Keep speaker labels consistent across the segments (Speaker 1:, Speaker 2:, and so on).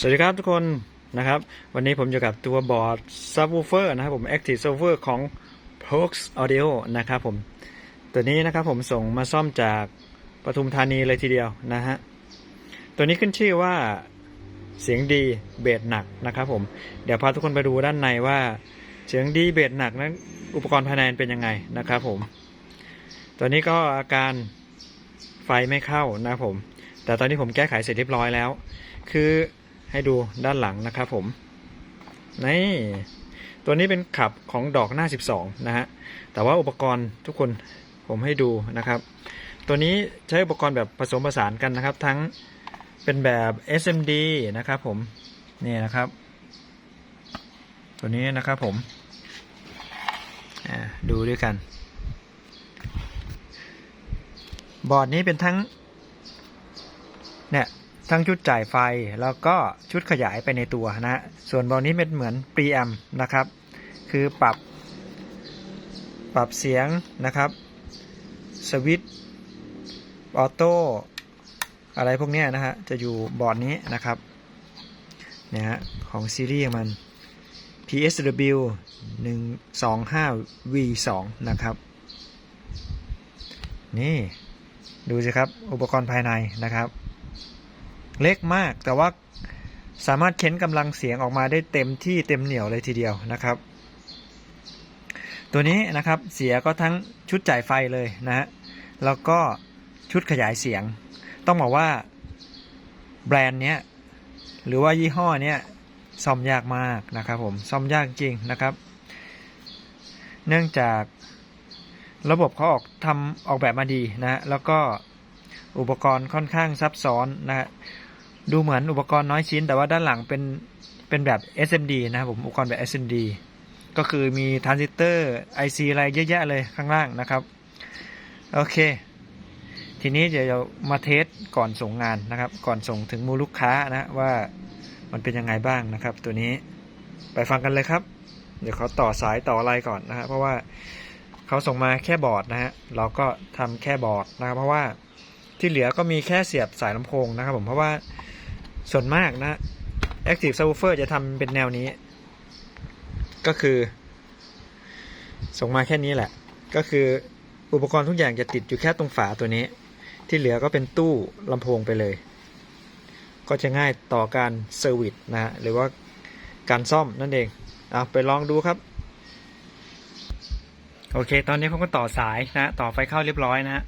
Speaker 1: สวัสดีครับทุกคนนะครับวันนี้ผมอยู่กับตัวบอร์ด subwoofer นะครับผม active subwoofer ของ Prox Audio นะครับผมตัวนี้นะครับผมส่งมาซ่อมจากปทุมธานีเลยทีเดียวนะฮะตัวนี้ขึ้นชื่อว่าเสียงดีเบสหนักนะครับผมเดี๋ยวพาทุกคนไปดูด้านในว่า เสียงดีเบสหนักนั้นอุปกรณ์ภายในเป็นยังไงนะครับผมตัวนี้ก็อาการไฟไม่เข้านะครับผมแต่ตอนนี้ผมแก้ไขเสร็จเรียบร้อยแล้ว คือ ให้ดูด้านหลังนะครับผมนี่ตัวนี้เป็นขับของดอกหน้า 12 นะฮะ แต่ว่าอุปกรณ์ทุกคนผมให้ดูนะครับ ตัวนี้ใช้อุปกรณ์แบบผสมผสานกันนะครับ ทั้งเป็นแบบ SMD นะครับผม นี่นะครับ ตัวนี้นะครับผมดูด้วยกัน บอร์ดนี้เป็นทั้งเนี่ย ทั้งชุดจ่ายไฟแล้วก็ชุดขยายไปในตัวนะฮะส่วนบอลนี้เป็นเหมือนปรีแอมนะครับ คือปรับ ปรับเสียงนะครับสวิตช์ออโต้อะไรพวกนี้นะฮะ จะอยู่บอร์ดนี้นะครับ เนี่ยฮะ ของซีรีส์มัน PSW 125 V2 นะครับ นี่ ดูสิครับ อุปกรณ์ภายในนะครับ เล็กมาก แต่ว่าสามารถเค้นกำลังเสียงออกมาได้เต็มที่เต็มเหนียวเลยทีเดียวนะครับ ตัวนี้นะครับเสียก็ทั้งชุดจ่ายไฟเลยนะฮะแล้วก็ชุดขยายเสียง ต้องบอกว่าแบรนด์เนี้ยหรือว่ายี่ห้อเนี้ยซ่อมยากมากนะครับผมซ่อมยากจริงนะครับ เนื่องจากระบบเขาออกทำออกแบบมาดีนะฮะแล้วก็อุปกรณ์ค่อนข้างซับซ้อนนะฮะ ดูเหมือนอุปกรณ์น้อยชิ้น แต่ว่าด้านหลังเป็นเป็นแบบ SMD นะครับผมอุปกรณ์แบบ SMD ก็คือมีทรานซิสเตอร์ IC อะไรเยอะแยะเลยข้างล่างนะครับ โอเค ทีนี้เดี๋ยวมาเทสก่อนส่งงานนะครับ ก่อนส่งถึงมือลูกค้านะว่ามันเป็นยังไงบ้างนะครับ ตัวนี้ไปฟังกันเลยครับ เดี๋ยวเขาต่อสายต่ออะไรก่อนนะฮะเพราะว่าเขาส่งมาแค่บอร์ดนะฮะเราก็ทำแค่บอร์ดนะครับ เพราะว่าที่เหลือก็มีแค่เสียบสายลำโพงนะครับ ผมเพราะว่า ส่วนมากนะ Active Subwoofer จะทำเป็นแนวนี้ ก็คือ ส่งมาแค่นี้แหละ ก็คืออุปกรณ์ทุกอย่างจะติดอยู่แค่ตรงฝาตัวนี้ ที่เหลือก็เป็นตู้ลำโพงไปเลย ก็จะง่ายต่อการเซอร์วิสนะฮะหรือว่าการซ่อมนั่นเองเอาไปลองดูครับ โอเค ตอนนี้ผมก็ต่อสายนะ ต่อไฟเข้าเรียบร้อยนะฮะ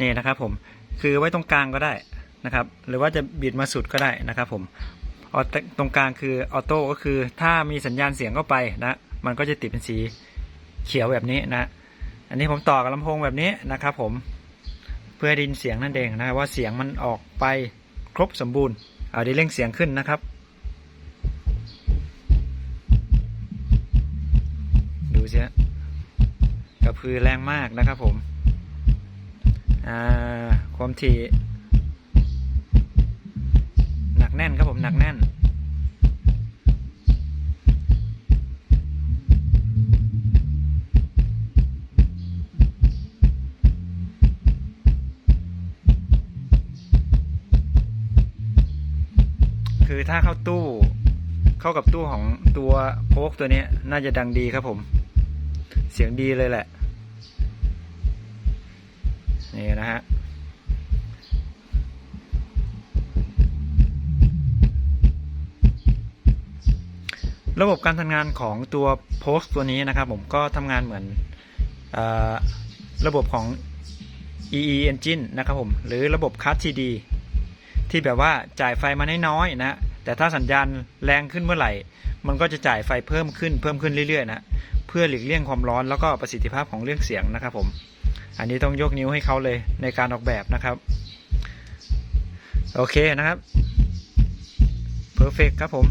Speaker 1: นี่นะครับผมคือไว้ตรงกลางก็ได้ นะครับ หรือว่าจะบิดมาสุดก็ได้นะครับผมเอตรงกลางคือออโต้ก็คือถ้ามีสัญญาณเสียงเข้าไปนะมันก็จะติดเป็นสีเขียวแบบนี้นะอันนี้ผมต่อกับลำโพงแบบนี้นะครับผมเพื่อดินเสียงนั่นเองนะว่าเสียงมันออกไปครบสมบูรณ์เอาดีเร่งเสียงขึ้นนะครับ ดูเสิฮะกระพือแรงมากนะครับผมความถี่ แน่นครับผมหนักแน่น คือถ้าเข้าตู้ เข้ากับตู้ของตัวโพกตัวนี้น่าจะดังดีครับผม เสียงดีเลยแหละ นี่นะฮะ ระบบการทำงานของตัวโพสตัวนี้นะครับผมก็ทำงานเหมือนอระบบของ EE Engine นะครับผม หรือระบบ Card TD ที่แบบว่าจ่ายไฟมาน้อยๆนะ แต่ถ้าสัญญาณแรงขึ้นเมื่อไหร่ มันก็จะจ่ายไฟเพิ่มขึ้นเพิ่มขึ้นเรื่อยๆนะเพื่อหลีกเลี่ยงความร้อนแล้วก็ประสิทธิภาพของเรื่องเสียงนะครับผม อันนี้ต้องยกนิ้วให้เขาเลยในการออกแบบนะครับ โอเคนะครับ perfect ครับผม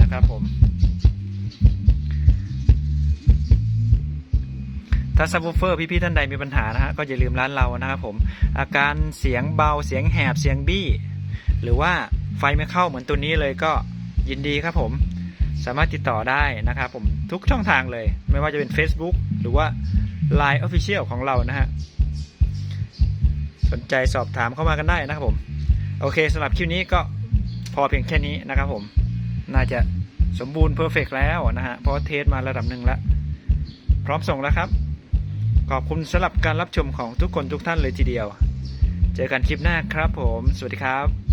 Speaker 1: นะครับผม ถ้าซับวูเฟอร์พี่ๆท่านใดมีปัญหานะฮะก็อย่าลืมร้านเรานะครับผม อาการเสียงเบาเสียงแหบเสียงบี้ หรือว่าไฟไม่เข้าเหมือนตัวนี้เลยก็ยินดีครับผม สามารถติดต่อได้นะครับผมทุกช่องทางเลย ไม่ว่าจะเป็น Facebook หรือว่า Line Official ของเรานะฮะสนใจสอบถามเข้ามากันได้นะครับผม โอเคสำหรับคลิปนี้ก็พอเพียงแค่นี้นะครับผม น่าจะสมบูรณ์เพอร์เฟกแล้วนะฮะ เพราะเทสมาระดับหนึ่งแล้ว พร้อมส่งแล้วครับ ขอบคุณสำหรับการรับชมของทุกคนทุกท่านเลยทีเดียว เจอกันคลิปหน้าครับผม สวัสดีครับ